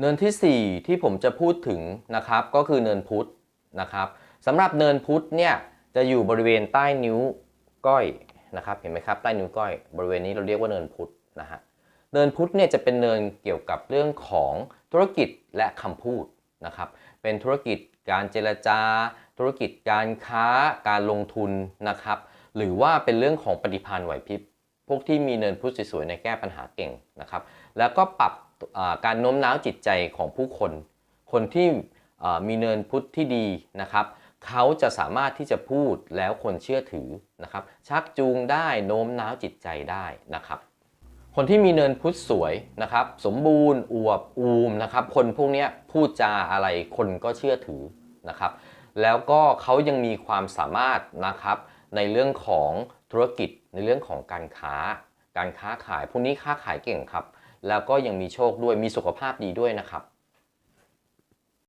เนินทีสี่ 4 ที่ผมจะพูดถึงนะครับก็คือเนินพุธนะครับสำหรับเนินพุธเนี่ยจะอยู่บริเวณใต้นิ้วก้อยนะครับเห็นไหมครับใต้นิ้วก้อยบริเวณนี้เราเรียกว่าเนินพุธนะฮะเนินพุธเนี่ยจะเป็นเนินเกี่ยวกับเรื่องของธุรกิจและคำพูดนะครับเป็นธุรกิจการเจรจา ธุรกิจการค้าการลงทุนนะครับหรือว่าเป็นเรื่องของปฏิภาณไหวพริบ พวกที่มีเนินพุทธสวยๆในแก้ปัญหาเก่งนะครับ แล้วก็ปรับการโน้มน้าวจิตใจของผู้คน คนที่มีเนินพุทธที่ดีนะครับเขาจะสามารถที่จะพูดแล้วคนเชื่อถือนะครับ ชักจูงได้โน้มน้าวจิตใจได้นะครับ คนที่มีเนินพุทธสวยนะครับ สมบูรณ์อวบอูมนะครับ คนพวกนี้พูดจาอะไรคนก็เชื่อถือนะครับ แล้วก็เขายังมีความสามารถนะครับ ในเรื่องของธุรกิจในเรื่องของการค้า การค้าขายพวกนี้ค้าขายเก่งครับ แล้วก็ยังมีโชคด้วยมีสุขภาพดีด้วยนะครับ